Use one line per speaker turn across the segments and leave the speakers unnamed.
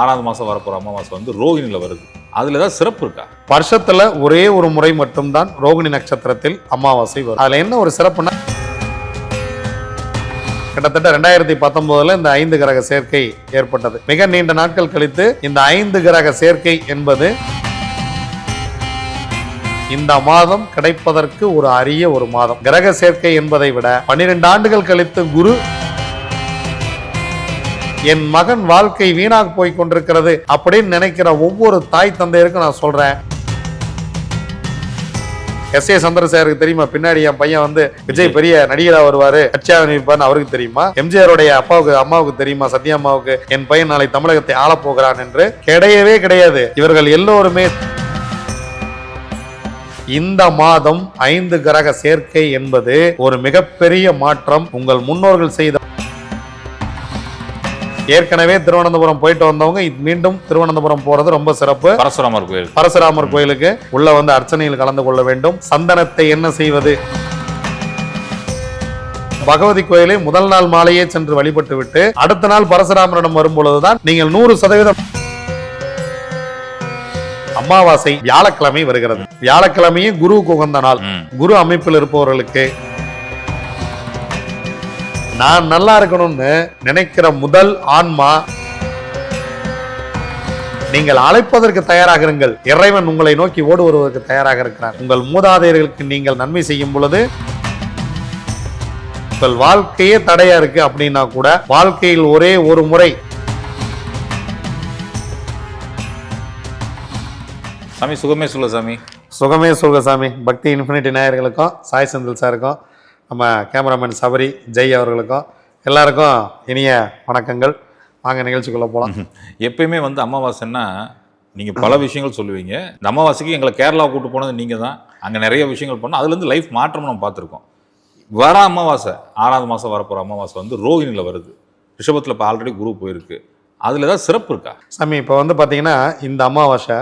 ஆறாவது மாதம் வரப்போகிற அமாவாசை வந்து ரோகிணியில் வருது. அதில் ஏதாவது சிறப்பு இருக்கா?
வருஷத்துல ஒரே ஒரு முறை மட்டும்தான் ரோகிணி நட்சத்திரத்தில் அமாவாசை வரும். அதில் என்ன ஒரு சிறப்புனா கிட்டத்தட்ட ரெண்டாயிரத்தி பத்தொன்பதுல இந்த ஐந்து கிரக சேர்க்கை ஏற்பட்டது. மிக நீண்ட நாட்கள் கழித்து இந்த ஐந்து கிரக சேர்க்கை என்பது இந்த மாதம் கிடைப்பதற்கு ஒரு அரிய ஒரு மாதம். கிரக சேர்க்கை என்பதை விட பன்னிரெண்டு ஆண்டுகள் கழித்து குரு என் மகன் வாழ்க்கை வீணாக போய் கொண்டிருக்கிறது அப்படின்னு நினைக்கிற ஒவ்வொரு தாய் தந்தையருக்கும் நான் சொல்றேன். எஸ் ஏ சந்திரசேகருக்கு தெரியுமா? பின்னாடி என் பையன் வந்து விஜய் பெரிய நடிகரா வருவாரு. கட்சியாக நிற்பார்னு அவருக்கு தெரியுமா? எம்ஜிஆருடைய அப்பாவுக்கு அம்மாவுக்கு தெரியுமா? சத்யா அம்மாவுக்கு? என் பையன் நாளை தமிழகத்தை ஆளப் போகிறான் என்று. கிடையவே கிடையாது. இவர்கள் எல்லோருமே இந்த மாதம் ஐந்து கிரக சேர்க்கை என்பது ஒரு மிகப்பெரிய மாற்றம். உங்கள் முன்னோர்கள் செய்த ஏற்கனவே திருவனந்தபுரம் போயிட்டு வந்தவங்க மீண்டும் திருவனந்தபுரம் போறது ரொம்ப சிறப்பு.
பரசுராமர் கோயில்.
பரசுராமர் கோயிலுக்கு உள்ள வந்து அர்ச்சனையில் கலந்து கொள்ள வேண்டும். சந்தனத்தை என்ன செய்வது? பகவதி கோயிலை முதல் நாள் மாலையே சென்று வழிபட்டு விட்டு அடுத்த நாள் பரசுராமரிடம் வரும் பொழுதுதான் நீங்கள் நூறு சதவீதம் அமாவாசை வியாழக்கிழமை வருகிறது. வியாழக்கிழமையும் குருவுக்கு உகந்த நாள். குரு அமைப்பில் இருப்பவர்களுக்கு நான் நல்லா இருக்கணும்னு நினைக்கிற முதல் ஆன்மா நீங்கள் அழைப்பதற்கு தயாராக இருங்கள். இறைவன் உங்களை நோக்கி ஓடு வருவதற்கு தயாராக இருக்கிறார். உங்கள் மூதாதையர்களுக்கு நீங்கள் நன்மை செய்யும் பொழுது உங்கள் வாழ்க்கையே தடையா இருக்கு அப்படின்னா கூட வாழ்க்கையில் ஒரே ஒரு முறை
சாமி சுகமே சொல்ல சாமி.
சுகமே சுகசாமி பக்தி இன்ஃபினிட்டி நேயர்களுக்கும் சாய் செந்தில் சாருக்கும் நம்ம கேமராமேன் சபரி ஜெய் அவர்களுக்கும் எல்லாருக்கும் இனிய வணக்கங்கள். வாங்க நிகழ்ச்சிக்குள்ள போகலாம்
எப்பயுமே வந்து அமாவாசைன்னா நீங்கள் பல விஷயங்கள் சொல்லுவீங்க. இந்த அமாவாசைக்கு எங்களை கேரளா கூட்டு போனது நீங்கள் தான். அங்கே நிறைய விஷயங்கள் பண்ணோம். அதுலேருந்து லைஃப் மாற்றம் நம்ம பார்த்துருக்கோம். வர அமாவாசை ஆறாவது மாதம் வரப்போகிற அமாவாசை வந்து ரோகிணியில் வருது. ரிஷபத்தில் இப்போ ஆல்ரெடி குரு போயிருக்கு. அதில் ஏதாவது சிறப்பு இருக்கா?
சாமி இப்போ வந்து பார்த்தீங்கன்னா இந்த அமாவாசை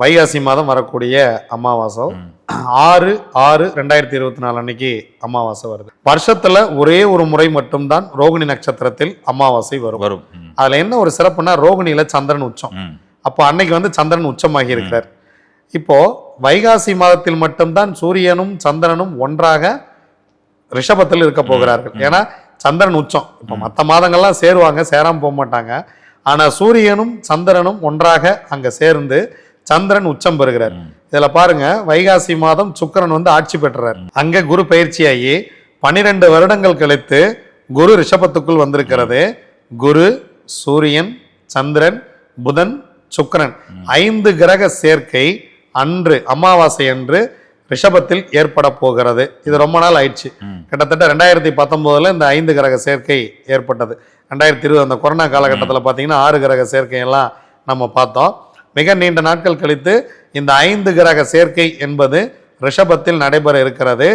வைகாசி மாதம் வரக்கூடிய அமாவாசை. ஆறு ஆறு ரெண்டாயிரத்தி இருபத்தி நாலு அன்னைக்கு அமாவாசை வருது. வருஷத்துல ஒரே ஒரு முறை மட்டும்தான் ரோகிணி நட்சத்திரத்தில் அமாவாசை வரும்.
வரும்.
அதுல என்ன ஒரு சிறப்புனா ரோகிணியில சந்திரன் உச்சம். அப்போ அன்னைக்கு வந்து சந்திரன் உச்சமாகி இருக்கிறார். இப்போ வைகாசி மாதத்தில் மட்டும்தான் சூரியனும் சந்திரனும் ஒன்றாக ரிஷபத்தில் இருக்க போகிறார்கள். ஏன்னா சந்திரன் உச்சம். இப்போ மற்ற மாதங்கள்லாம் சேருவாங்க சேராம போக மாட்டாங்க. ஆனா சூரியனும் சந்திரனும் ஒன்றாக அங்க சேர்ந்து சந்திரன் உச்சம் பெறுகிறார். இதுல பாருங்க வைகாசி மாதம் சுக்கரன் வந்து ஆட்சி பெற்றார். அங்க குரு பயிற்சியாகி பன்னிரெண்டு வருடங்கள் கழித்து குரு ரிஷபத்துக்குள் வந்திருக்கிறது. குரு சூரியன் சந்திரன் புதன் சுக்கிரன். ஐந்து கிரக சேர்க்கை அன்று அமாவாசை அன்று ரிஷபத்தில் ஏற்பட போகிறது. இது ரொம்ப நாள் ஆயிடுச்சு. கிட்டத்தட்ட ரெண்டாயிரத்தி பத்தொன்பதுல இந்த ஐந்து கிரக சேர்க்கை ஏற்பட்டது. ரெண்டாயிரத்தி இருபது அந்த கொரோனா காலகட்டத்தில் பார்த்தீங்கன்னா ஆறு கிரக சேர்க்கையெல்லாம் நம்ம பார்த்தோம். மிக நீண்ட நாட்கள் கழித்து இந்த ஐந்து கிரக சேர்க்கை என்பது ரிஷபத்தில் நடைபெற இருக்கிறது.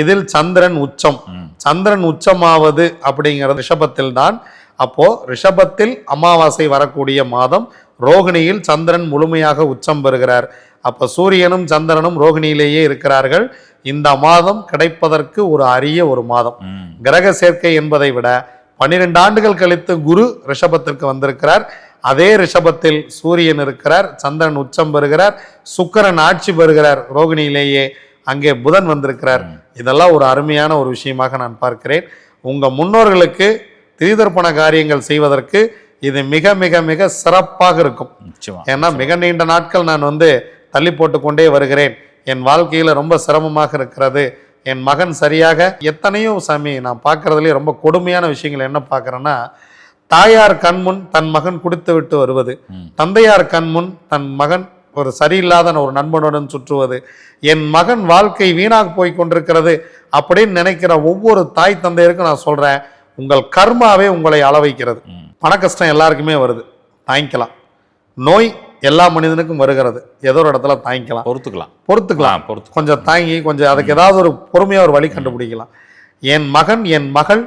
இதில் சந்திரன் உச்சம். சந்திரன் உச்சமாவது அப்படிங்கிறது ரிஷபத்தில் தான் அப்போ ரிஷபத்தில் அமாவாசை வரக்கூடிய மாதம் ரோகிணியில் சந்திரன் முழுமையாக உச்சம் பெறுகிறார். அப்ப சூரியனும் சந்திரனும் ரோகிணியிலேயே இருக்கிறார்கள். இந்த மாதம் கிடைப்பதற்கு ஒரு அரிய ஒரு மாதம். கிரக சேர்க்கை என்பதை விட பன்னிரெண்டு ஆண்டுகள் கழித்து குரு ரிஷபத்திற்கு வந்திருக்கிறார். அதே ரிஷபத்தில் சூரியன் இருக்கிறார் சந்திரன் உச்சம் பெறுகிறார் சுக்கிரன் ஆட்சி பெறுகிறார் ரோகிணியிலேயே அங்கே புதன் வந்திருக்கிறார். இதெல்லாம் ஒரு அருமையான ஒரு விஷயமாக நான் பார்க்கிறேன். உங்க முன்னோர்களுக்கு திரிதர்ப்பண காரியங்கள் செய்வதற்கு இது மிக மிக மிக சிறப்பாக இருக்கும். ஏன்னா மிக நீண்ட நாட்கள் நான் வந்து தள்ளி போட்டு கொண்டே வருகிறேன். என் வாழ்க்கையில ரொம்ப சிரமமாக இருக்கிறது. என் மகன் சரியாக எத்தனையோ சாமி நான் பார்க்கறதுலயே ரொம்ப கொடுமையான விஷயங்கள் என்ன பார்க்கறேன்னா தாயார் கண்முன் தன் மகன் குடித்து விட்டு வருவது. தந்தையார் கண்முன் தன் மகன் ஒரு சரியில்லாத ஒரு நண்பனுடன் சுற்றுவது. என் மகன் வாழ்க்கை வீணாக போய் கொண்டிருக்கிறது அப்படின்னு நினைக்கிற ஒவ்வொரு தாய் தந்தையருக்கும் நான் சொல்றேன். உங்கள் கர்மாவே உங்களை அள வைக்கிறது
ம்.
பண கஷ்டம் எல்லாருக்குமே வருது. தாங்கிக்கலாம். நோய் எல்லா மனிதனுக்கும் வருகிறது. ஏதோ ஒரு இடத்துல தாங்கிக்கலாம்.
பொறுத்துக்கலாம்.
பொறுத்துக்கலாம்.
பொறுத்து.
கொஞ்சம் தாங்கி கொஞ்சம் அதுக்கு ஏதாவது ஒரு பொறுமையா ஒரு வழி கண்டுபிடிக்கலாம். என் மகன் என் மகள்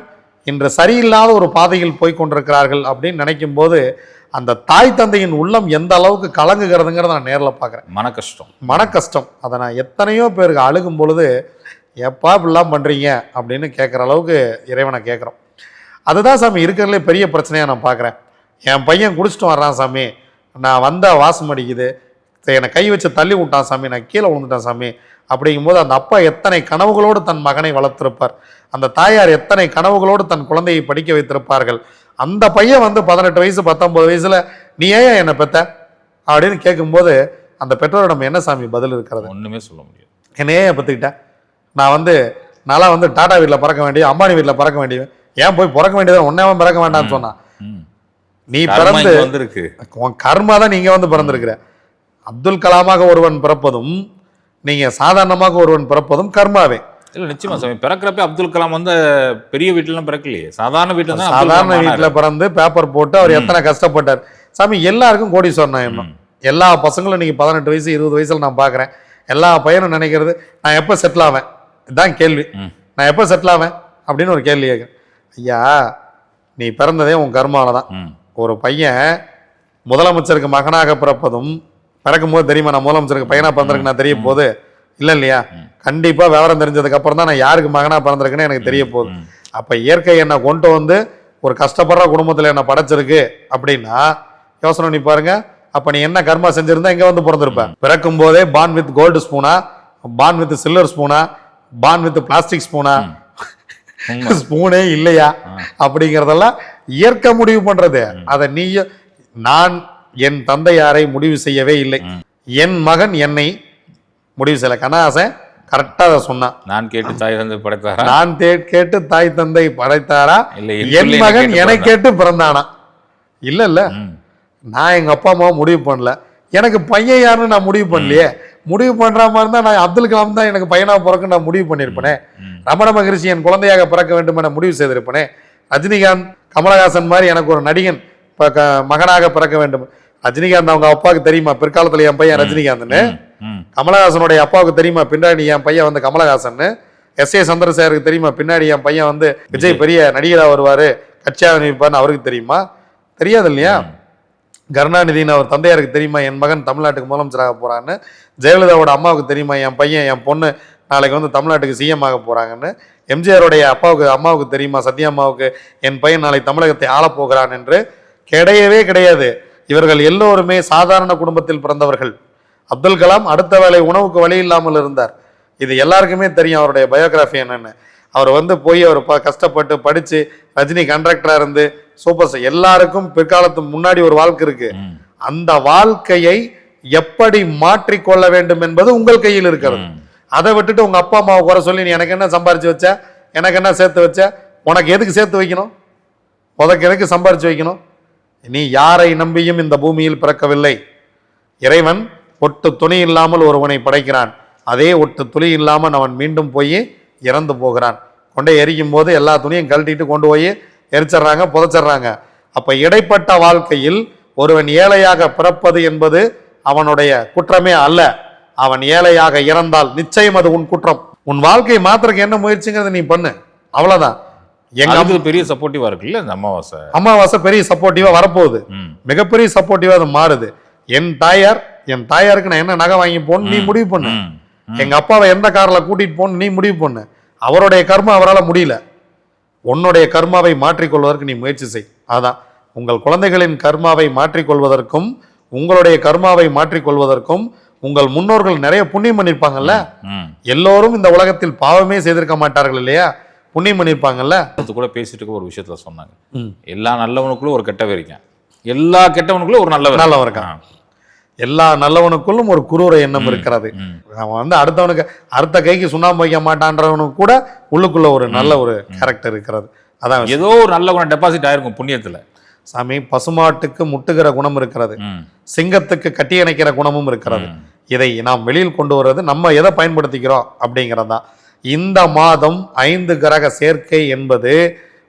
இன்று சரியில்லாத ஒரு பாதையில் போய் கொண்டிருக்கிறார்கள் அப்படின்னு நினைக்கும் போது அந்த தாய் தந்தையின் உள்ளம் எந்த அளவுக்கு கலங்குகிறதுங்கிறத நான் நேரில் பார்க்குறேன்.
மன கஷ்டம்
மன கஷ்டம் அதை நான் எத்தனையோ பேருக்கு அழுகும் பொழுது எப்பா இப்படிலாம் பண்ணுறீங்க அப்படின்னு கேட்குற அளவுக்கு இறைவனை கேட்குறோம் அதுதான் சாமி இருக்கிறதுலே பெரிய பிரச்சனையாக நான் பார்க்குறேன். என் பையன் குடிச்சிட்டு வர்றான் சாமி. நான் வந்த வாசம் அடிக்குது. என்னை கை வச்சு தள்ளி விட்டான் சாமி. நான் கீழே விழுந்துட்டேன் சாமி. அப்படிங்கும்போது அந்த அப்பா எத்தனை கனவுகளோடு தன் மகனை வளர்த்திருப்பார். அந்த தாயார் எத்தனை கனவுகளோடு தன் குழந்தையை படிக்க வைத்திருப்பார்கள். அந்த பையன் வந்து பதினெட்டு வயசு பத்தொன்பது வயசுல நீ ஏன் என்னை பெத்த? அப்படின்னு கேட்கும்போது அந்த பெற்றோரிடம் என்ன சாமி பதில் இருக்கிறது?
ஒண்ணுமே சொல்ல முடியாது.
என்னையே ஏன் பெற்றுக்கிட்டேன் நான் வந்து நான்லாம் வந்து டாடா வீட்டில் பறக்க வேண்டிய அம்பானி வீட்டில் பறக்க வேண்டியவன் ஏன் போய் பிறக்க வேண்டியது ஒன்னே பிறக்க வேண்டாம்னு சொன்னான். நீ பிறந்து உன் கர்மா தான் நீங்க வந்து பிறந்திருக்கிற. அப்துல் கலாமாக ஒருவன் பிறப்பதும் நீங்க சாதாரணமாக ஒருவன் பிறப்பதும் கர்மாவே.
இல்ல நிச்சயமா சாமி. பிறக்கிறப்ப அப்துல் கலாம் வந்து பெரிய வீட்டுல எல்லாம் பிறக்கலையே. சாதாரண வீட்டுல தான்
சாதாரண வீட்டுல பிறந்து பேப்பர் போட்டு அவர் எத்தனை கஷ்டப்பட்டார். சாமி எல்லாருக்கும் கோடீஸ்வரன் எண்ணம் எல்லா பசங்களும் நீங்க பதினெட்டு வயசு இருபது வயசுல நான் பார்க்கறேன் எல்லா பையனும் நினைக்கிறது நான் எப்போ செட்டில் ஆவேன்? இதான் கேள்வி. நான் எப்போ செட்டில் ஆவேன்? அப்படின்னு ஒரு கேள்வி கேட்குறேன் ஐயா நீ பிறந்ததே உன் கர்மால தான். ஒரு பையன் முதலமைச்சருக்கு மகனாக பிறப்பதும் பிறக்கும் போது தெரியுமா நான் முதலமைச்சருக்கு பையனா பிறந்திருக்கு நான் தெரிய போகுது. இல்ல இல்லையா? கண்டிப்பா விவரம் தெரிஞ்சதுக்கு அப்புறம் தான் நான் யாருக்கு மகனா பிறந்திருக்குன்னு எனக்கு தெரிய போகுது. அப்ப இயற்கை என்னை கொண்டு வந்து ஒரு கஷ்டப்படுற குடும்பத்துல என்ன படைச்சிருக்கு அப்படின்னா யோசனை பண்ணி பாருங்க. அப்ப நீ என்ன கர்மா செஞ்சிருந்தா இங்க வந்து பிறந்திருப்ப. பிறக்கும் போதே பான் வித் கோல்டு ஸ்பூனா பான் வித் சில்வர் ஸ்பூனா பான் வித் பிளாஸ்டிக் ஸ்பூனா. ஸ்பூனே இல்லையா? அப்படிங்கறதெல்லாம் இயற்கை முடிவு பண்றது. அதை நீ நான் என் தந்தையாரை முடிவு செய்யவே இல்லை. என் மகன் என்னை முடிவு செய்யல. கண்ணாசன் கரெக்டா அதை சொன்னான்.
நான் கேட்டு தாய் தந்தை படைத்தாரா?
நான் கேட்டு தாய் தந்தை படைத்தாரா?
இல்ல என்
மகன்
என்னை கேட்டு
பிறந்தானா? இல்ல இல்ல. நான் எங்க அப்பா அம்மாவை முடிவு பண்ணல. எனக்கு பையன் யாருன்னு நான் முடிவு பண்ணலையே. முடிவு பண்ற மாதிரி இருந்தா நான் அப்துல் கலாம் தான் எனக்கு பையனா பிறக்க நான் முடிவு பண்ணியிருப்பேனே. ரமண மகரிஷி என் குழந்தையாக பிறக்க வேண்டும் என முடிவு செய்திருப்பனே. ரஜினிகாந்த் கமலஹாசன் மாதிரி எனக்கு ஒரு நடிகன் ப- க- மகனாக பிறக்க வேண்டும். ரஜினிகாந்த் அவங்க அப்பாவுக்கு தெரியுமா? பிற்காலத்துல என் பையன் ரஜினிகாந்த்னு. கமலஹாசனுடைய அப்பாவுக்கு தெரியுமா? பின்னாடி என் பையன் வந்து கமலஹாசன் எஸ். ஏ. சந்திரசேகருக்கு தெரியுமா? பின்னாடி என் பையன் வந்து விஜய் பெரிய நடிகரா வருவாரு. கட்சியாக நிற்பார்னு அவருக்கு தெரியுமா? தெரியாது இல்லையா? கருணாநிதினு அவர் தந்தையாருக்கு தெரியுமா? என் மகன் தமிழ்நாட்டுக்கு முதலமைச்சராக போறான்னு ஜெயலலிதாவோட அம்மாவுக்கு தெரியுமா? என் பையன் என் பொண்ணு நாளைக்கு வந்து தமிழ்நாட்டுக்கு சிஎம் ஆக போறாங்கன்னு. எம்ஜிஆருடைய அப்பாவுக்கு அம்மாவுக்கு தெரியுமா? சத்யா அம்மாவுக்கு என் பையன் நாளை தமிழகத்தை ஆளப் போகிறான் என்று? கிடையவே கிடையாது. இவர்கள் எல்லோருமே சாதாரண குடும்பத்தில் பிறந்தவர்கள். அப்துல் கலாம் அடுத்த வேளை உணவுக்கு வழி இல்லாமல் இருந்தார். இது எல்லாருக்குமே தெரியும் அவருடைய பயோகிராஃபி என்னன்னு. அவர் வந்து போய் அவர் ப- கஷ்டப்பட்டு படிச்சு ரஜினி கண்ட்ராக்டரா இருந்து சூப்பர் ஸ்டார் எல்லாருக்கும் பிற்காலத்து முன்னாடி ஒரு வாழ்க்கை இருக்கு. அந்த வாழ்க்கையை எப்படி மாற்றிக்கொள்ள வேண்டும் என்பது உங்கள் கையில் இருக்கிறது. அதை விட்டுட்டு உங்க அப்பா அம்மாவை குறை சொல்லி நீ எனக்கு என்ன சம்பாரிச்சு வச்ச? எனக்கு என்ன சேர்த்து வச்ச? உனக்கு எதுக்கு சேர்த்து வைக்கணும்? உனக்கு எதுக்கு சம்பாரிச்சு வைக்கணும்? நீ யாரை நம்பியும் இந்த பூமியில் பிறக்கவில்லை? இறைவன் ஒட்டு துணி இல்லாமல் ஒருவனை படைக்கிறான். அதே ஒட்டு துளி இல்லாமல் அவன் மீண்டும் போய் இறந்து போகிறான். கொண்டே எரிக்கும் போது எல்லா துணியும் கழட்டிட்டு கொண்டு போய் எரிச்சிடுறாங்க புதைச்சிடுறாங்க. அப்போ இடைப்பட்ட வாழ்க்கையில் ஒருவன் ஏழையாக பிறப்பது என்பது அவனுடைய குற்றமே அல்ல. அவன் ஏழையாக இறந்தால் நிச்சயம் அது உன் குற்றம். உன் வாழ்க்கையை மாத்திரக்கு என்ன முயற்சிங்கிறத நீ பண்ணு. அவ்வளோதான் எங்க
பெரிய சப்போர்ட்டிவா இருக்குல்ல இந்த அமாவாசை?
அமாவாசை பெரிய சப்போர்ட்டிவா வரப்போகுது. மிகப்பெரிய சப்போர்ட்டிவா அது மாறுது. என் தாயார் என் தாயாருக்கு நான் என்ன நகை வாங்கி போகணும் நீ முடிவு பண்ணு. எங்க அப்பாவை எந்த கார்ல கூட்டிட்டு போகணும் நீ முடிவு பண்ணு. அவருடைய கர்மா அவரால் முடியல. உன்னுடைய கர்மாவை மாற்றிக்கொள்வதற்கு நீ முயற்சி செய். அதான். உங்கள் குழந்தைகளின் கர்மாவை மாற்றிக்கொள்வதற்கும் உங்களுடைய கர்மாவை மாற்றிக்கொள்வதற்கும் உங்கள் முன்னோர்கள் நிறைய புண்ணியம் பண்ணியிருப்பாங்கல்ல. எல்லோரும் இந்த உலகத்தில் பாவமே செய்திருக்க மாட்டார்கள் இல்லையா? புண்ணியம் பண்ணியிருப்பாங்கல்ல
அது கூட பேசிட்டு ஒரு விஷயத்துல சொன்னாங்க. எல்லா நல்லவனுக்குள்ள ஒரு கெட்டவன் இருக்கான். எல்லா கெட்டவனுக்குள்ள ஒரு நல்லவன்
நல்லவன் இருக்கான். எல்லா நல்லவனுக்குள்ளும் ஒரு குரூர எண்ணம் இருக்கிறது. அவன் வந்து அடுத்தவனுக்கு அடுத்த கைக்கு சுண்ணாம்பு வைக்க மாட்டான்றவனுக்கு கூட உள்ளுக்குள்ள ஒரு நல்ல ஒரு கேரக்டர் இருக்கிறது. அதான்.
ஏதோ ஒரு நல்லவன் டெபாசிட் ஆயிருக்கும் புண்ணியத்துல.
சாமி பசுமாட்டுக்கு முட்டுகிற குணம் இருக்கிறது. சிங்கத்துக்கு கட்டி அணைக்கிற குணமும் இருக்கிறது. இதை நாம் வெளியில் கொண்டு வர்றது நம்ம எதை பயன்படுத்திக்கிறோம் அப்படிங்கிறது தான் இந்த மாதம் ஐந்து கிரக சேர்க்கை என்பது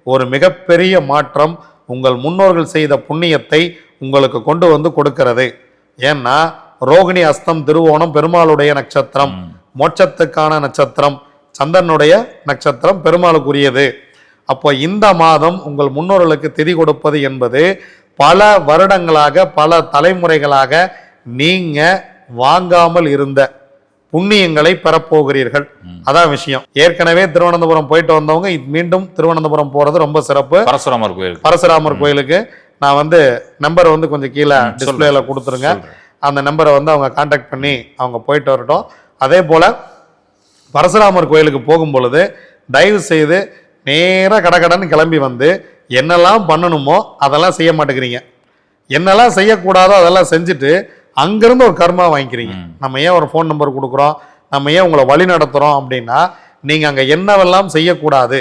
ஒரு மிகப்பெரிய மாற்றம் உங்கள் முன்னோர்கள் செய்த புண்ணியத்தை உங்களுக்கு கொண்டு வந்து கொடுக்கிறது. ஏன்னா ரோகிணி அஸ்தம் திருவோணம் பெருமாளுடைய நட்சத்திரம் மோட்சத்துக்கான நட்சத்திரம் சந்திரனுடைய நட்சத்திரம் பெருமாளுக்குரியது. அப்போ இந்த மாதம் உங்கள் முன்னோர்களுக்கு திதி கொடுப்பது என்பது பல வருடங்களாக பல தலைமுறைகளாக நீங்க வாங்காமல் இருந்த புண்ணியங்களை பெறப்போகிறீர்கள். அதான் விஷயம். ஏற்கனவே திருவனந்தபுரம் போயிட்டு வந்தவங்க மீண்டும் திருவனந்தபுரம் போறது ரொம்ப சிறப்பு.
பரசுராமர் கோயிலுக்கு.
பரசுராமர் கோயிலுக்கு. நான் வந்து நம்பரை வந்து கொஞ்சம் கீழே டிஸ்பிளேல கொடுத்துருங்க. அந்த நம்பரை வந்து அவங்க காண்டாக்ட் பண்ணி அவங்க போயிட்டு வரட்டும். அதே போல் பரசுராமர் கோயிலுக்கு போகும் பொழுது தயவு செய்து நேராக கடகடன்னு கிளம்பி வந்து என்னெல்லாம் பண்ணணுமோ அதெல்லாம் செய்ய மாட்டேங்கிறீங்க. என்னெல்லாம் செய்யக்கூடாதோ அதெல்லாம் செஞ்சுட்டு அங்கேருந்து ஒரு கர்மா வாங்கிக்கிறீங்க. நம்ம ஏன் ஒரு ஃபோன் நம்பர் கொடுக்குறோம்? நம்ம ஏன் உங்களை வழி நடத்துகிறோம் அப்படின்னா நீங்கள் அங்கே என்னவெல்லாம் செய்யக்கூடாது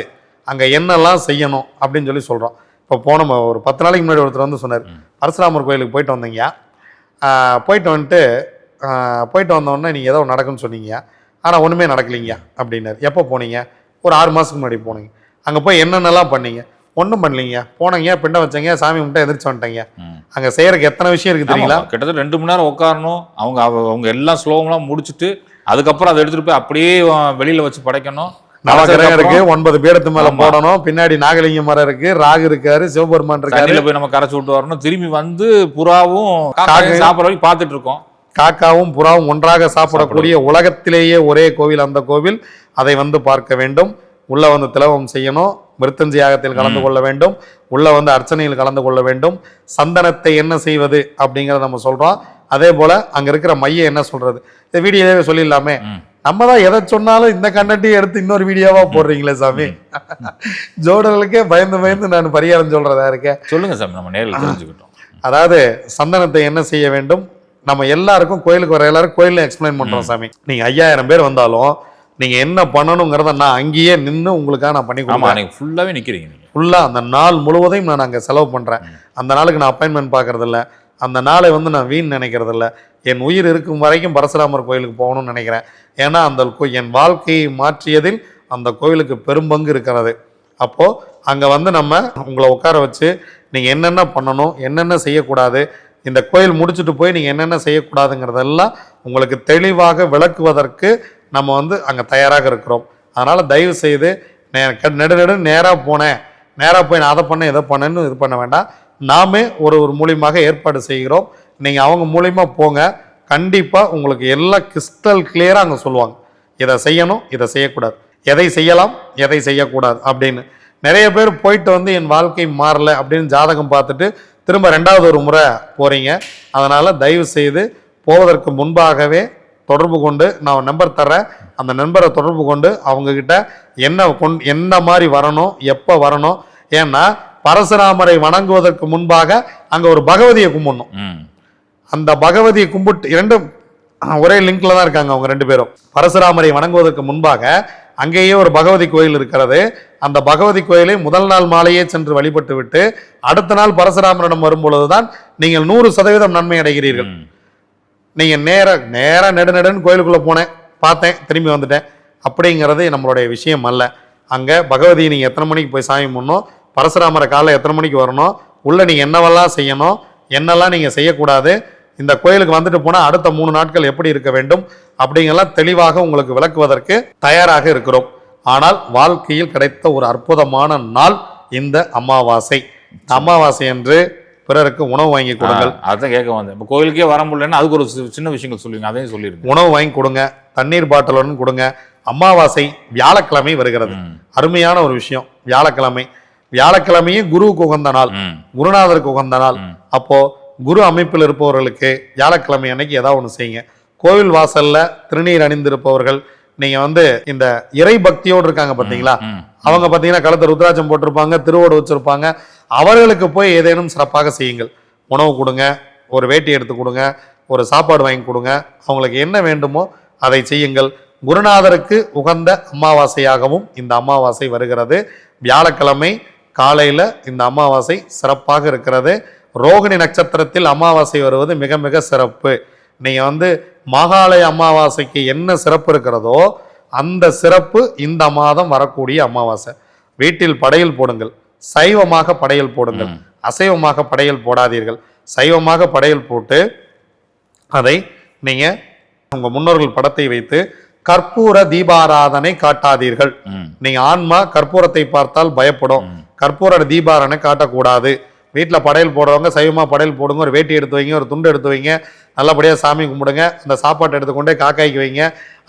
அங்கே என்னெல்லாம் செய்யணும் அப்படின்னு சொல்லி சொல்கிறோம் இப்போ போன ஒரு பத்து நாளைக்கு முன்னாடி ஒருத்தர் வந்து சொன்னார். பரசுராமர் கோயிலுக்கு போயிட்டு வந்தீங்க. போயிட்டு வந்துட்டு போயிட்டு வந்தோடனே நீங்கள் ஏதோ நடக்குன்னு சொன்னீங்க. ஆனால் ஒன்றுமே நடக்கலைங்க அப்படின்னாரு. எப்போ போனீங்க? ஒரு ஆறு மாதத்துக்கு முன்னாடி போனீங்க. அங்கே போய் என்னென்னலாம் பண்ணீங்க? ஒன்றும் பண்ணலீங்க போனீங்க பிண்டை வச்சீங்க சாமி கும்பிட்டு எந்திரிச்சு வந்துட்டீங்க. அங்கே செய்யறதுக்கு எத்தனை விஷயம் இருக்குது தெரியுங்களா?
கிட்டத்தட்ட ரெண்டு மணி நேரம் உட்காரணும். அவங்க அவ- அவங்க எல்லாம் ஸ்லோவெல்லாம் முடிச்சுட்டு அதுக்கப்புறம் அதை எடுத்துட்டு போய் அப்படியே வெளியில வச்சு படைக்கணும்.
நவகிரகம் இருக்கு ஒன்பது பீடத்து மேல. போடணும். பின்னாடி நாகலிங்க மரம் இருக்கு ராகு இருக்காரு சிவபெருமான் இருக்காரு.
போய் நம்ம கரைச்சு விட்டு வரணும். திரும்பி வந்து புறாவும் சாப்பிட்ற வரைக்கும் பார்த்துட்டு இருக்கோம்.
காக்காவும் புறாவும் ஒன்றாக சாப்பிடக்கூடிய உலகத்திலேயே ஒரே கோவில். அந்த கோவில் அதை வந்து பார்க்க வேண்டும். உள்ள வந்து திலவம் செய்யணும் மிருத்தஞ்சி யாகத்தில் கலந்து கொள்ள வேண்டும் உள்ள வந்து அர்ச்சனையில் கலந்து கொள்ள வேண்டும். சந்தனத்தை என்ன செய்வது அப்படிங்கறத நம்ம சொல்றோம். அதே போல அங்க இருக்கிற மைய என்ன சொல்றது? இந்த வீடியோவே சொல்லிடலாமே. நம்ம தான் எதை சொன்னாலும் இந்த கண்டென்ட்டையும் எடுத்து இன்னொரு வீடியோவா போடுறீங்களே சாமி? ஜோடர்களுக்கே பயந்து பயந்து நான் பரிகாரம் சொல்றதா இருக்கேன்
சொல்லுங்க சாமி நம்ம நேரில் தெரிஞ்சுக்கிட்டோம்.
அதாவது சந்தனத்தை என்ன செய்ய வேண்டும்? நம்ம எல்லாருக்கும் கோயிலுக்கு வர எல்லாரும் கோயில்ல எக்ஸ்பிளைன் பண்றோம் சாமி. நீங்க ஐயாயிரம் பேர் வந்தாலும் நீங்க என்ன பண்ணணுங்கிறத நான் அங்கேயே நின்று உங்களுக்காக நான் பண்ணி கொடுப்பேன்
நீங்க ஃபுல்லாவே நிக்கிறீங்க நீங்க.
ஃபுல்லா அந்த நாள் முழுவதையும் நான் அங்க செலவு பண்றேன். அந்த நாளுக்கு நான் அப்பாயின்மெண்ட் பார்க்கறது இல்ல அந்த நாளை வந்து நான் வீண் நினைக்கிறது இல்ல என் உயிர் இருக்கும் வரைக்கும் பரசுராமர் கோயிலுக்கு போகணும்னு நினைக்கிறேன். ஏன்னா அந்த என் வாழ்க்கையை மாற்றியதில் அந்த கோயிலுக்கு பெரும்பங்கு இருக்கிறது. அப்போ அங்க வந்து நம்ம உங்களை உட்கார வச்சு நீங்க என்னென்ன பண்ணணும் என்னென்ன செய்யக்கூடாது இந்த கோயில் முடிச்சுட்டு போய் நீங்க என்னென்ன செய்யக்கூடாதுங்கிறதெல்லாம் உங்களுக்கு தெளிவாக விளக்குவதற்கு நம்ம வந்து அங்கே தயாராக இருக்கிறோம். அதனால் தயவு செய்து நே- நெடு நெடு நேராக போனேன் நேராக போய் நான் அதை பண்ணேன் இதை பண்ணேன்னு இது பண்ண வேண்டாம். நாமே ஒரு ஒரு மூலியமாக ஏற்பாடு செய்கிறோம். நீங்கள் அவங்க மூலியமாக போங்க. கண்டிப்பாக உங்களுக்கு எல்லாம் கிறிஸ்டல் கிளியராக அங்கே சொல்லுவாங்க. இதை செய்யணும் இதை செய்யக்கூடாது. எதை செய்யலாம் எதை செய்யக்கூடாது அப்படின்னு. நிறைய பேர் போயிட்டு வந்து என் வாழ்க்கை மாறல அப்படின்னு ஜாதகம் பார்த்துட்டு திரும்ப ரெண்டாவது ஒரு முறை போகிறீங்க அதனால் தயவு செய்து போவதற்கு முன்பாகவே தொடர்பு கொண்டு நான் நம்பர் தர்றேன். அந்த நம்பரை தொடர்பு கொண்டு அவங்க கிட்ட என்ன கொண் என்ன மாதிரி வரணும் எப்போ வரணும். ஏன்னா பரசுராமரை வணங்குவதற்கு முன்பாக அங்க ஒரு பகவதியை கும்பிடணும். அந்த பகவதியை கும்பிட்டு இரண்டும் ஒரே லிங்க்ல தான் இருக்காங்க அவங்க ரெண்டு பேரும். பரசுராமரை வணங்குவதற்கு முன்பாக அங்கேயே ஒரு பகவதி கோயில் இருக்கிறது. அந்த பகவதி கோயிலை முதல் நாள் மாலையே சென்று வழிபட்டு விட்டு அடுத்த நாள் பரசுராமரிடம் வரும்பொழுதுதான் நீங்கள் நூறு சதவீதம் நன்மை அடைகிறீர்கள். நீங்கள் நேராக நேராக நெடு நெடுன்னு கோயிலுக்குள்ளே போனேன். பார்த்தேன் திரும்பி வந்துட்டேன். அப்படிங்கிறது நம்மளுடைய விஷயம் அல்ல. அங்கே பகவதி நீங்கள் எத்தனை மணிக்கு போய் சாமி பண்ணணும் பரசுராமரை காலைல எத்தனை மணிக்கு வரணும்? உள்ளே நீங்கள் என்னவெல்லாம் செய்யணும்? என்னெல்லாம் நீங்கள் செய்யக்கூடாது? இந்த கோயிலுக்கு வந்துட்டு போனால் அடுத்த மூணு நாட்கள் எப்படி இருக்க வேண்டும்? அப்படிங்கெல்லாம் தெளிவாக உங்களுக்கு விளக்குவதற்கு தயாராக இருக்கிறோம். ஆனால் வாழ்க்கையில் கிடைத்த ஒரு அற்புதமான நாள் இந்த அமாவாசை. அமாவாசை என்று பிறருக்கு உணவு வாங்கி கொடுங்கள்.
ஆ, அதான் கேட்க வந்தேன். இப்போ கோயிலுக்கே வர முடியலன்னா அதுக்கு ஒரு சின்ன விஷயங்கள் சொல்லுவீங்க அதையும் சொல்லிருங்க
உணவு வாங்கி கொடுங்க தண்ணீர் பாட்டிலுடன் கொடுங்க. அமாவாசை வியாழக்கிழமை வருகிறது. அருமையான ஒரு விஷயம் வியாழக்கிழமை. வியாழக்கிழமையும் குருவுக்கு உகந்த நாள். குருநாதருக்கு உகந்த நாள். அப்போ குரு அமைப்பில் இருப்பவர்களுக்கு வியாழக்கிழமை அன்னைக்கு ஏதாவது ஒன்று செய்யுங்க. கோவில் வாசல்ல திருநீர் அணிந்திருப்பவர்கள் நீங்க வந்து இந்த இறை பக்தியோடு இருக்காங்க பாத்தீங்களா. அவங்க பார்த்தீங்கன்னா கழுத்து ருத்ராட்சம் போட்டிருப்பாங்க திருவோடு வச்சிருப்பாங்க. அவர்களுக்கு போய் ஏதேனும் சிறப்பாக செய்யுங்கள். உணவு கொடுங்க ஒரு வேட்டி எடுத்து கொடுங்க ஒரு சாப்பாடு வாங்கி கொடுங்க அவங்களுக்கு என்ன வேண்டுமோ அதை செய்யுங்கள். குருநாதருக்கு உகந்த அமாவாசையாகவும் இந்த அமாவாசை வருகிறது. வியாழக்கிழமை காலையில் இந்த அமாவாசை சிறப்பாக இருக்கிறது. ரோகிணி நட்சத்திரத்தில் அமாவாசை வருவது மிக மிக சிறப்பு. நீங்கள் வந்து மகாலய அமாவாசைக்கு என்ன சிறப்பு இருக்கிறதோ அந்த சிறப்பு இந்த மாதம் வரக்கூடிய அமாவாசை. வீட்டில் படையில் போடுங்கள். சைவமாக படையல் போடுங்கள். அசைவமாக படையல் போடாதீர்கள். சைவமாக படையல் போட்டு அதை நீங்க உங்க முன்னோர்கள் படத்தை வைத்து கற்பூர தீபாராதனை காட்டாதீர்கள். நீங்க ஆன்மா கற்பூரத்தை பார்த்தால் பயப்படும். கற்பூர தீபாரணை காட்டக்கூடாது. வீட்டில் படையல் போடுறவங்க சைவமா படையல் போடுங்க. ஒரு வேட்டி எடுத்து வைங்க ஒரு துண்டு எடுத்து வைங்க. நல்லபடியாக சாமி கும்பிடுங்க. அந்த சாப்பாட்டை எடுத்துக்கொண்டே காக்காய்க்கு வைங்க.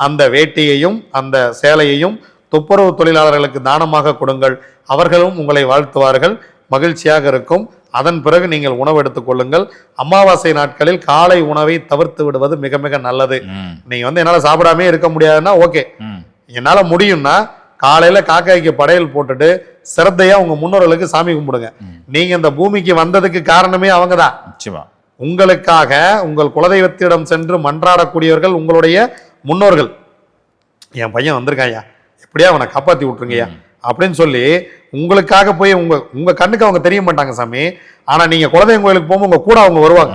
அந்த வேட்டியையும் அந்த சேலையையும் துப்புரவு தொழிலாளர்களுக்கு தானமாக கொடுங்கள். அவர்களும் உங்களை வாழ்த்துவார்கள். மகிழ்ச்சியாக இருக்கும். அதன் பிறகு நீங்கள் உணவு எடுத்துக்கொள்ளுங்கள் அமாவாசை நாட்களில் காலை உணவை தவிர்த்து விடுவது மிக மிக நல்லது. நீங்க வந்து என்னால சாப்பிடாமே இருக்க முடியாதுன்னா ஓகே. என்னால முடியும்னா காலையில காக்காய்க்கு படையல் போட்டுட்டு சிரத்தையா உங்க முன்னோர்களுக்கு சாமி கும்பிடுங்க. நீங்க இந்த பூமிக்கு வந்ததுக்கு காரணமே அவங்கதான்.
நிச்சயமா.
உங்களுக்காக உங்கள் குலதெய்வத்திடம் சென்று மன்றாடக்கூடியவர்கள் உங்களுடைய முன்னோர்கள். என் பையன் வந்திருக்காயா எப்படியா அவனை காப்பாத்தி விட்டுருங்கய்யா? அப்படின்னு சொல்லி உங்களுக்காக போய் உங்க உங்க கண்ணுக்கு அவங்க தெரிய மாட்டாங்க சாமி. ஆனா நீங்க குலதெய்வம் கோயிலுக்கு போகும்போது உங்க கூட அவங்க வருவாங்க.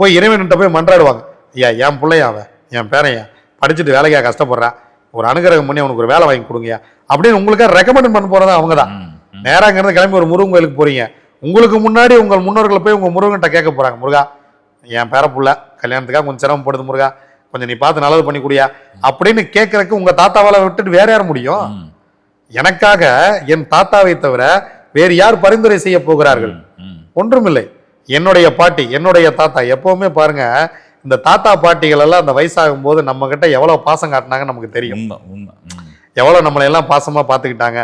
போய் இறைவன்கிட்ட போய் மன்றாடுவாங்க. ஐயா என் பிள்ளையா அவன்? என் பேரையா படிச்சுட்டு வேலைக்கா கஷ்டப்படுறான் ஒரு அனுகிரகம் பண்ணி அவனுக்கு ஒரு வேலை வாங்கி கொடுங்கயா அப்படின்னு உங்களுக்காக ரெக்கமெண்ட் பண்ண போறது அவங்க தான்.
ம், ம்.
நேரா அங்கிருந்து கிளம்பி ஒரு முருகன் கோயிலுக்கு போறீங்க. உங்களுக்கு முன்னாடி உங்கள் முன்னோர்களை போய் உங்க முருகன்கிட்ட கேட்க போறாங்க. முருகா என் பேர புள்ள கல்யாணத்துக்காக கொஞ்சம் சிரமப்படுது முருகா. கொஞ்சம் நீ பார்த்து நல்லது பண்ணி குடியா அப்படின்னு கேட்கறதுக்கு உங்க தாத்தாவால விட்டுட்டு வேற யார் முடியும்? எனக்காக என் தாத்தாவை தவிர வேறு யார் பரிந்துரை செய்ய போகிறார்கள். ஒன்றுமில்லை. என்னுடைய பாட்டி என்னுடைய தாத்தா எப்பவுமே பாருங்க இந்த தாத்தா பாட்டிகள் எல்லாம் அந்த வயசாகும் போது நம்ம கிட்ட எவ்வளவு பாசம் காட்டினாங்க நமக்கு தெரியும். எவ்வளவு நம்மளை எல்லாம் பாசமா பாத்துக்கிட்டாங்க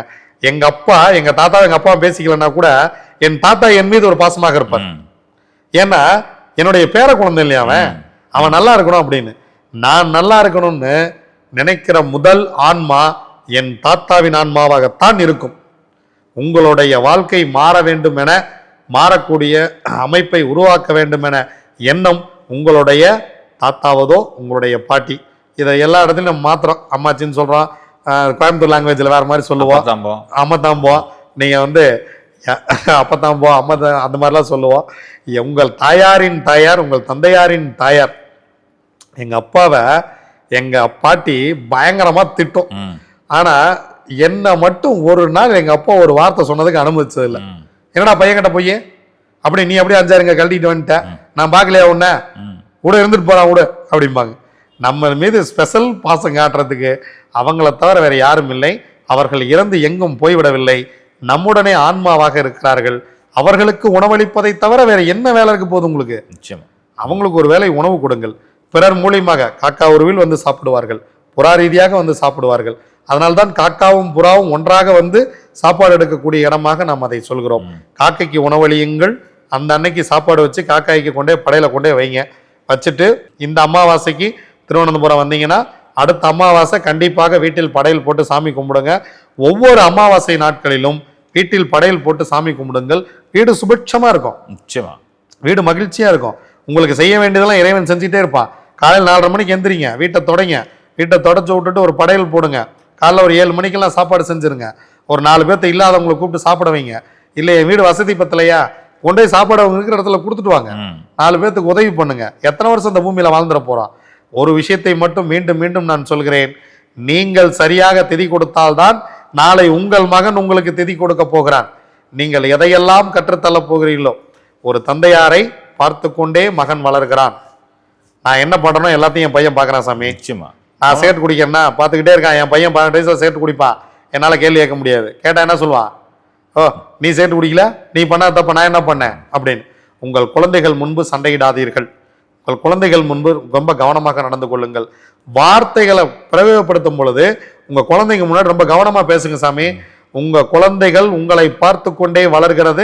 எங்க அப்பா எங்க தாத்தா எங்க அப்பா பேசிக்கலன்னா கூட என் தாத்தா என் மீது ஒரு பாசமாக இருப்பார். ஏன்னா என்னுடைய பேர குழந்தை இல்லையா அவன்? அவன் நல்லா இருக்கணும் அப்படின்னு. நான் நல்லா இருக்கணும்னு நினைக்கிற முதல் ஆன்மா என் தாத்தாவின் ஆன்மாவாகத்தான் இருக்கும். உங்களுடைய வாழ்க்கை மாற வேண்டும் என மாறக்கூடிய அமைப்பை உருவாக்க வேண்டும் என எண்ணம் உங்களுடைய தாத்தாவதோ உங்களுடைய பாட்டி. இதை எல்லா இடத்துலையும் நம்ம மாத்துறோம் அம்மாச்சின்னு சொல்றோம் அஹ் கோயம்புத்தூர் லாங்குவேஜ்ல வேற மாதிரி சொல்லுவோம்
பத்தாம்பம்.
அம்மத்தாம்போ நீங்க வந்து அஹ், அப்பத்தாம்போ அம்ம அந்த மாதிரிலாம் சொல்லுவோம் உங்கள் தாயாரின் தாயார் உங்கள் தந்தையாரின் தாயார். எங்க அப்பாவை எங்க பாட்டி பயங்கரமா திட்டும்.
ம்,
ஆனா என்னை மட்டும் ஒரு நாள் எங்க அப்பா ஒரு வார்த்தை சொன்னதுக்கு அனுமதிச்சது இல்லை என்னடா பையன் கிட்ட போய்? அப்படி நீ அப்படியே அஞ்சாருங்க கழட்டிட்டு வந்துட்ட. நான் பார்க்கலையா உன்ன. கூட இருந்துட்டு போறான் கூட அப்படிம்பாங்க. நம்ம மீது ஸ்பெஷல் பாசம் காட்டுறதுக்கு அவங்கள தவிர வேற யாரும் இல்லை. அவர்கள் இறந்து எங்கும் போய்விடவில்லை. நம்முடனே ஆன்மாவாக இருக்கிறார்கள். அவர்களுக்கு உணவளிப்பதை தவிர வேற என்ன வேலை இருக்கு போகுது உங்களுக்கு?
நிச்சயமா.
அவங்களுக்கு ஒரு வேளை உணவு கொடுங்கள். பிறர் மூலியமாக காக்கா உருவில் வந்து சாப்பிடுவார்கள். புறா ரீதியாக வந்து சாப்பிடுவார்கள். அதனால்தான் காக்காவும் புறாவும் ஒன்றாக வந்து சாப்பாடு எடுக்கக்கூடிய இடமாக நாம் அதை சொல்கிறோம். காக்கைக்கு உணவளியுங்கள். அந்த அன்னைக்கு சாப்பாடு வச்சு காக்காய்க்கு கொண்டே படையில கொண்டே வைங்க. வச்சுட்டு இந்த அமாவாசைக்கு திருவனந்தபுரம் வந்தீங்கன்னா அடுத்த அமாவாசை கண்டிப்பாக வீட்டில் படையல் போட்டு சாமி கும்பிடுங்க. ஒவ்வொரு அமாவாசை நாட்களிலும் வீட்டில் படையல் போட்டு சாமி கும்பிடுங்கள். வீடு சுபிட்சமா இருக்கும்.
நிச்சயமா.
வீடு மகிழ்ச்சியா இருக்கும். உங்களுக்கு செய்ய வேண்டியதெல்லாம் இறைவன் செஞ்சுட்டே இருப்பான். காலையில் நாலரை மணிக்கு எந்திரிங்க. வீட்டை தொடங்க. வீட்டை தொடச்சு விட்டுட்டு ஒரு படையல் போடுங்க. காலைல ஒரு ஏழு மணிக்கெல்லாம் சாப்பாடு செஞ்சுருங்க. ஒரு நாலு பேர்த்த இல்லாதவங்களை கூப்பிட்டு சாப்பிட வைங்க. இல்லை என் வீடு வசதி பத்தலையா? கொண்டு போய் சாப்பாடு அவங்க இருக்கிற இடத்துல கொடுத்துட்டு வாங்க. நாலு பேர்த்துக்கு உதவி பண்ணுங்க. எத்தனை வருஷம் இந்த பூமியில வாழ்ந்துட போறோம்? ஒரு விஷயத்தை மட்டும் மீண்டும் மீண்டும் நான் சொல்கிறேன். நீங்கள் சரியாக திதி கொடுத்தால்தான் நாளை உங்கள் மகன் உங்களுக்கு திதி கொடுக்க போகிறான். நீங்கள் எதையெல்லாம் கற்றுத்தள்ளப் போகிறீர்களோ ஒரு தந்தையாரை பார்த்து கொண்டே மகன் வளர்கிறான். நான் என்ன பண்றேனோ எல்லாத்தையும் என் பையன் பார்க்கறான் சாமி.
நிச்சயமா.
நான் சேட்டு குடிக்கிறேன்னா பார்த்துக்கிட்டே இருக்கான். என் பையன் பதினெட்டு வயசுல சேட்டு குடிப்பான் என்னால் கேள்வி கேட்க முடியாது. கேட்டா என்ன சொல்லுவான் ஓ நீ சேட்டு குடிக்கல? நீ பண்ண தப்ப நான் என்ன பண்ணேன்? அப்படின்னு. உங்கள் குழந்தைகள் முன்பு சண்டையிடாதீர்கள். உங்கள் குழந்தைகள் முன்பு ரொம்ப கவனமாக நடந்து கொள்ளுங்கள். வார்த்தைகளை பிரயோகப்படுத்தும் பொழுது உங்க குழந்தைங்க முன்னாடி ரொம்ப கவனமா பேசுங்க சாமி. உங்க குழந்தைகள் உங்களை பார்த்து கொண்டே வளர்கிறது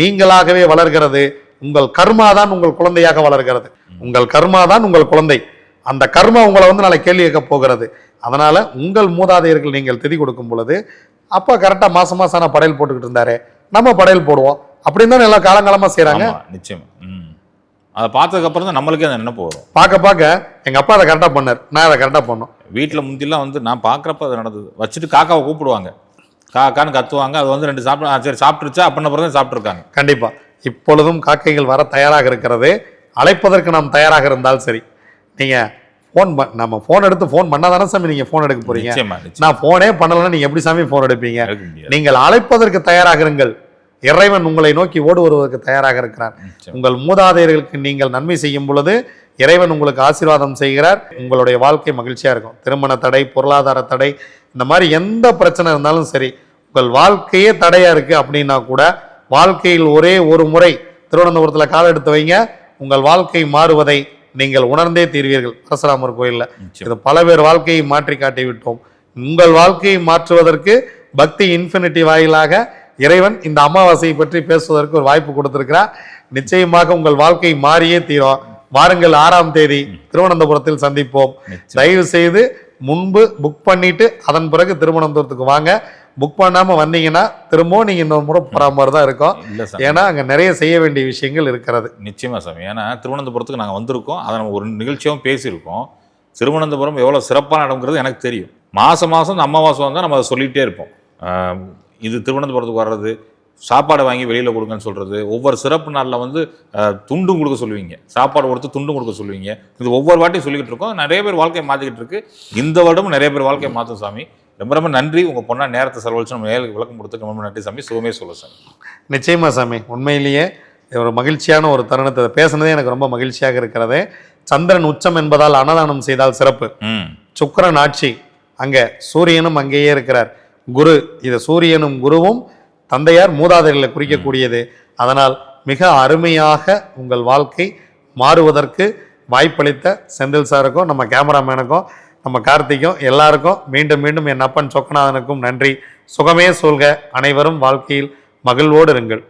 நீங்களாகவே வளர்கிறது. உங்கள் கர்மா தான் உங்கள் குழந்தையாக வளர்கிறது. உங்கள் கர்மா தான் உங்கள் குழந்தை. அந்த கர்மா உங்களை வந்து நாளை கேள்வி கேட்க போகிறது. அதனால உங்கள் மூதாதையர்கள் நீங்கள் திதி கொடுக்கும் பொழுது அப்பா கரெக்டா மாசம் மாசம் ஆனா படையல் போட்டுக்கிட்டு இருந்தாரு. நம்ம படையல் போடுவோம். அப்படின்னு தான் எல்லாம் காலங்காலமா செய்றாங்க.
ஆமா நிச்சயமா. அதை பார்த்ததுக்கு அப்புறம் தான் நம்மளுக்கே அந்த நினைப்பு வரும்.
பார்க்க பார்க்க எங்க அப்பா அதை கரெக்டா பண்ணார். நான் அதை கரெக்டா பண்ணோம்.
வீட்டில் முந்திலாம் வந்து நான் பார்க்குறப்ப அது நடந்தது. வச்சுட்டு காக்காவை கூப்பிடுவாங்க. காக்கான்னு கத்துவாங்க. அது வந்து ரெண்டு சாப்பிட சரி சாப்பிட்டுருச்சா? அப்படின்ன பிறகு சாப்பிட்ருக்காங்க
கண்டிப்பா. இப்பொழுதும் காக்கைகள் வர தயாராக இருக்கிறது. அழைப்பதற்கு நாம் தயாராக இருந்தால் சரி. நீங்க ஃபோன் நம்ம ஃபோன் எடுத்து ஃபோன் பண்ணாதானே சாமி நீங்க ஃபோன் எடுக்க போறீங்க? நான் ஃபோனே பண்ணலன்னா நீங்க எப்படி சாமி ஃபோன் எடுப்பீங்க? நீங்கள் அழைப்பதற்கு தயாராக இருங்கள். இறைவன் உங்களை நோக்கி ஓடு வருவதற்கு தயாராக இருக்கிறார். உங்கள் மூதாதையர்களுக்கு நீங்கள் நன்மை செய்யும் பொழுது இறைவன் உங்களுக்கு ஆசீர்வாதம் செய்கிறார். உங்களுடைய வாழ்க்கை மகிழ்ச்சியா இருக்கும். திருமண தடை பொருளாதார தடை இந்த மாதிரி எந்த பிரச்சனை இருந்தாலும் சரி உங்கள் வாழ்க்கையே தடையா இருக்கு அப்படின்னா கூட வாழ்க்கையில் ஒரே ஒரு முறை திருவனந்தபுரத்துல கால் எடுத்து வைங்க. உங்கள் வாழ்க்கை மாறுவதை நீங்கள் உணர்ந்தே தீர்வீர்கள். பரசுராமர் கோயில்ல. இது பல பேர் வாழ்க்கையை மாற்றி காட்டி விட்டோம். உங்கள் வாழ்க்கையை மாற்றுவதற்கு பக்தி இன்ஃபினிட்டி வாயிலாக இறைவன் இந்த அமாவாசையை பற்றி பேசுவதற்கு ஒரு வாய்ப்பு கொடுத்திருக்கிறார். நிச்சயமாக உங்கள் வாழ்க்கை மாறியே தீரும். வாருங்கள் ஆறாம் தேதி திருவனந்தபுரத்தில் சந்திப்போம். தயவு செய்து முன்பு புக் பண்ணிட்டு அதன் பிறகு திருவனந்தபுரத்துக்கு வாங்க. புக் பண்ணாம வந்தீங்கன்னா திரும்பவும் நீங்க இன்னொரு முறை போற மாதிரி தான் இருக்கும். ஏன்னா அங்க நிறைய செய்ய வேண்டிய விஷயங்கள் இருக்கிறது.
நிச்சயமா சாமி. ஏன்னா திருவனந்தபுரத்துக்கு நாங்கள் வந்திருக்கோம். அதை நம்ம ஒரு நிகழ்ச்சியாகவும் பேசியிருக்கோம். திருவனந்தபுரம் எவ்வளோ சிறப்பான இடம்ங்கிறது எனக்கு தெரியும். மாதம் மாதம் இந்த அமாவாசை வந்தால் நம்ம அதை சொல்லிகிட்டே இருப்போம். இது திருவனந்தபுரத்துக்கு வர்றது சாப்பாடு வாங்கி வெளியில் கொடுங்கன்னு சொல்கிறது ஒவ்வொரு சிறப்பு நாளில் வந்து துண்டும் கொடுக்க சொல்லுவீங்க. சாப்பாடு கொடுத்து துண்டும் கொடுக்க சொல்லுவீங்க. இது ஒவ்வொரு வாட்டியும் சொல்லிக்கிட்டு இருக்கோம். நிறைய பேர் வாழ்க்கையை மாற்றிக்கிட்டு இருக்கு. இந்த வருடமும் நிறைய பேர் வாழ்க்கையை மாற்றும் சாமி. ரொம்ப ரொம்ப நன்றி. உங்கள் பொண்ணா நேரத்தை செலவழிச்சு நம்ம ஏழு விளக்கம் கொடுத்துக்கு ரொம்ப நன்றி சாமி. சுகமே சொல்ல சாமி.
நிச்சயமா சாமி. உண்மையிலேயே ஒரு மகிழ்ச்சியான ஒரு தருணத்தை. பேசுனதே எனக்கு ரொம்ப மகிழ்ச்சியாக இருக்கிறது. சந்திரன் உச்சம் என்பதால் அன்னதானம் செய்தால் சிறப்பு. சுக்கிரன் ஆட்சி. அங்க சூரியனும் அங்கேயே இருக்கிறார். குரு இது சூரியனும் குருவும் தந்தையார் மூதாதையர்களை குறிக்கக்கூடியது. அதனால் மிக அருமையாக உங்கள் வாழ்க்கை மாறுவதற்கு வாய்ப்பளித்த செந்தில் சாருக்கும் நம்ம கேமராமேனுக்கும் நம்ம கார்த்திக்கும் எல்லாருக்கும் மீண்டும் மீண்டும் என் அப்பன் சொக்கநாதனுக்கும் நன்றி. சுகமே சொல்க அனைவரும் வாழ்க்கையில் மகிழ்வோடு இருங்கள்.